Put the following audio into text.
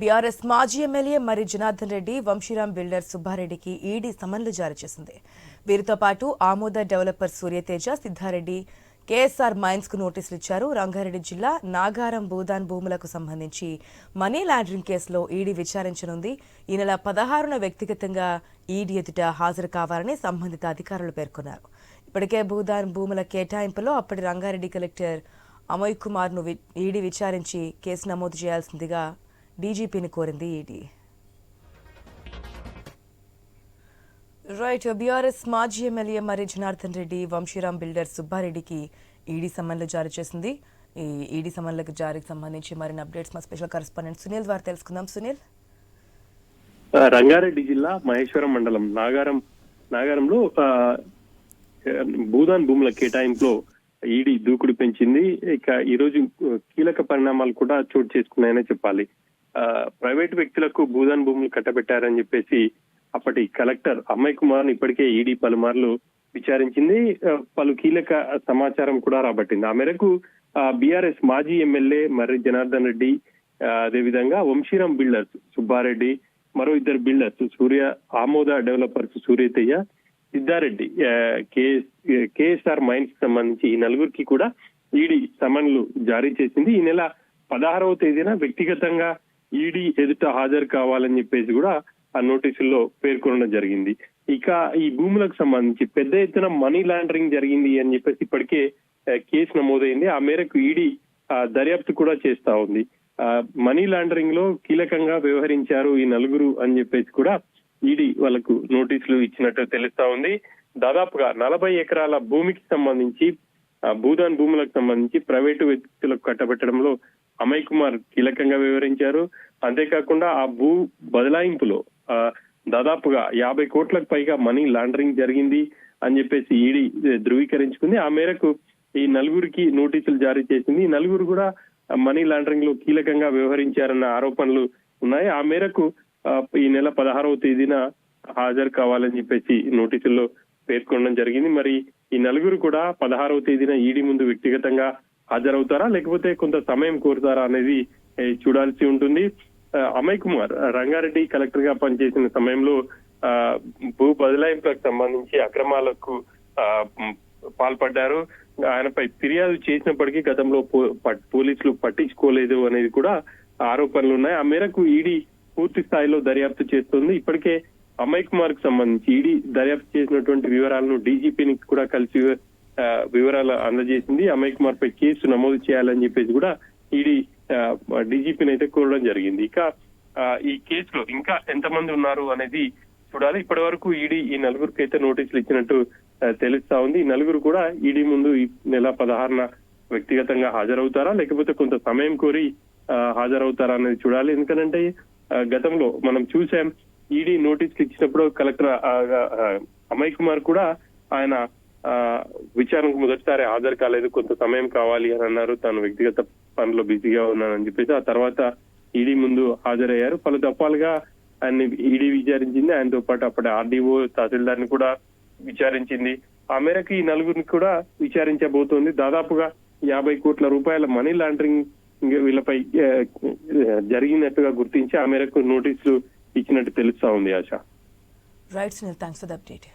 BRS మాజీ MLA మరి Janardhan Reddy Vamshiram builder సుబ్బారెడ్డికి ఈడీ సమన్లు జారీ చేసింది. వీరితో పాటు ఆమోద డెవలపర్ సూర్యతేజ సిద్ధారెడ్డి కేఎస్ఆర్ మైన్స్కు నోటీసులు ఇచ్చారు. రంగారెడ్డి జిల్లా నాగారం భూదాన్ భూములకు సంబంధించి మనీ లాండరింగ్ కేసులో ఈడీ విచారించనుంది. ఈ నెల పదహారున వ్యక్తిగతంగా ఈడీ ఎదుట హాజరు కావాలని సంబంధిత అధికారులు పేర్కొన్నారు. ఇప్పటికే భూదాన్ భూముల కేటాయింపులో అప్పటి రంగారెడ్డి కలెక్టర్ అమోయ్ కుమార్ను ఈడీ విచారించి కేసు నమోదు చేయాల్సిందిగా డీజీపీని కోరింది ఈడీ. రైట్ బీఆర్ఎస్ మాజీ ఎమ్మెల్యే మరి జనార్దన్ రెడ్డి వంశీరామ్ బిల్డర్ సుబ్బారెడ్డికి ఈడీ సమన్లు జారీ చేసింది. ఈ ఈడీ సమన్లకు జారీకి సంబంధించి మరిన్ని అప్డేట్స్ మా స్పెషల్ కరెస్పాండెంట్ సునీల్ ద్వారా తెలుసుకుందాం. సునీల్? రంగారెడ్డి జిల్లా మహేశ్వరం మండలం నాగారం నాగారంలో భూదాన్ భూముల కేటాయింపులో ఈడీ దూకుడు పెంచింది. ఇక ఈ రోజు కీలక పరిణామాలు కూడా చోటు చేసుకున్నాయనే చెప్పాలి. ప్రైవేట్ వ్యక్తులకు భూదాన్ భూములు కట్టబెట్టారని చెప్పేసి అప్పటి కలెక్టర్ అమ్మాయి కుమార్ ఇప్పటికే ఈడీ పలుమార్లు విచారించింది. పలు కీలక సమాచారం కూడా రాబట్టింది. ఆ మేరకు బీఆర్ఎస్ మాజీ ఎమ్మెల్యే మర్రి జనార్దన్ రెడ్డి అదేవిధంగా వంశీరామ్ బిల్డర్స్ సుబ్బారెడ్డి మరో ఇద్దరు builders Surya Amoda developers Suryateja Siddhareddy KSR mines సంబంధించి ఈ నలుగురికి కూడా ఈడీ సమన్లు జారీ చేసింది. ఈ నెల పదహారవ తేదీన వ్యక్తిగతంగా ఈడీ ఎదుట హాజరు కావాలని చెప్పేసి కూడా ఆ నోటీసుల్లో పేర్కొనడం జరిగింది. ఇక ఈ భూములకు సంబంధించి పెద్ద ఎత్తున మనీ లాండరింగ్ జరిగింది అని చెప్పేసి ఇప్పటికే కేసు నమోదైంది. ఆ మేరకు ఈడీ ఆ, దర్యాప్తు కూడా చేస్తా ఉంది. ఆ, మనీ లాండరింగ్లో కీలకంగా వ్యవహరించారు ఈ నలుగురు అని చెప్పేసి కూడా ఈడీ వాళ్ళకు నోటీసులు ఇచ్చినట్టు తెలుస్తా ఉంది. దాదాపుగా నలభై ఎకరాల భూమికి సంబంధించి భూదాన్ భూములకు సంబంధించి ప్రైవేటు వ్యక్తులకు కట్టబెట్టడంలో అమయ్ కుమార్ కీలకంగా వివరించారు. అంతేకాకుండా ఆ భూ బదలాయింపులో ఆ, దాదాపుగా యాభై కోట్లకు పైగా మనీ లాండరింగ్ జరిగింది అని చెప్పేసి ఈడీ ధృవీకరించుకుంది. ఆ మేరకు ఈ నలుగురికి నోటీసులు జారీ చేసింది. ఈ నలుగురు కూడా మనీ లాండరింగ్లో కీలకంగా వ్యవహరించారన్న ఆరోపణలు ఉన్నాయి. ఆ మేరకు ఈ నెల పదహారవ తేదీన హాజరు కావాలని చెప్పేసి నోటీసుల్లో పేర్కొనడం జరిగింది. మరి ఈ నలుగురు కూడా పదహారవ తేదీన ఈడీ ముందు వ్యక్తిగతంగా హాజరవుతారా? లేకపోతే కొంత సమయం కోరుతారా అనేది చూడాల్సి ఉంటుంది. ఆ, అమయ్ కుమార్ రంగారెడ్డి కలెక్టర్గా పనిచేసిన సమయంలో ఆ, భూ బదలాయింపులకు సంబంధించి అక్రమాలకు పాల్పడ్డారు. ఆయనపై ఫిర్యాదు చేసినప్పటికీ గతంలో పో- పోలీసులు పట్టించుకోలేదు అనేది కూడా ఆరోపణలు ఉన్నాయి. ఆ మేరకు ఈడీ పూర్తి స్థాయిలో దర్యాప్తు చేస్తుంది. ఇప్పటికే అమయ్ కుమార్కు సంబంధించి ఈడీ దర్యాప్తు చేసినటువంటి వివరాలను డీజీపీని కూడా కలిసి వివరాలు అందజేసింది. అమయ్ కుమార్ పై కేసు నమోదు చేయాలని చెప్పేసి కూడా ఈడీ డీజీపీని అయితే కోరడం జరిగింది. ఇక ఆ, ఈ కేసులో ఇంకా ఎంతమంది ఉన్నారు అనేది చూడాలి. ఇప్పటి వరకు ఈడీ ఈ నలుగురికి అయితే నోటీసులు ఇచ్చినట్టు తెలుస్తా ఉంది. ఈ నలుగురు కూడా ఈడీ ముందు ఈ నెల పదహారున వ్యక్తిగతంగా హాజరవుతారా? లేకపోతే కొంత సమయం కోరి ఆ, హాజరవుతారా అనేది చూడాలి. ఎందుకంటే గతంలో మనం చూసాం ఈడీ నోటీసులు ఇచ్చినప్పుడు కలెక్టర్ అమయ్ కుమార్ కూడా ఆయన విచారణకు మొదటిసారి హాజరు కాలేదు కొంత సమయం కావాలి అని అన్నారు. తాను వ్యక్తిగత పనిలో బిజీగా ఉన్నానని చెప్పేసి ఆ తర్వాత ఈడీ ముందు హాజరయ్యారు. పలు దఫాలుగా ఆయన్ని ఈడీ విచారించింది. ఆయనతో పాటు అప్పటి ఆర్డీఓ తహసీల్దార్ని కూడా విచారించింది. ఆ మేరకు ఈ నలుగురిని కూడా విచారించబోతోంది. దాదాపుగా యాభై కోట్ల రూపాయల మనీ లాండరింగ్ వీళ్ళపై జరిగినట్టుగా గుర్తించి ఆ మేరకు నోటీసులు ఇచ్చినట్టు తెలుస్తా ఉంది Asha. Right thanks for update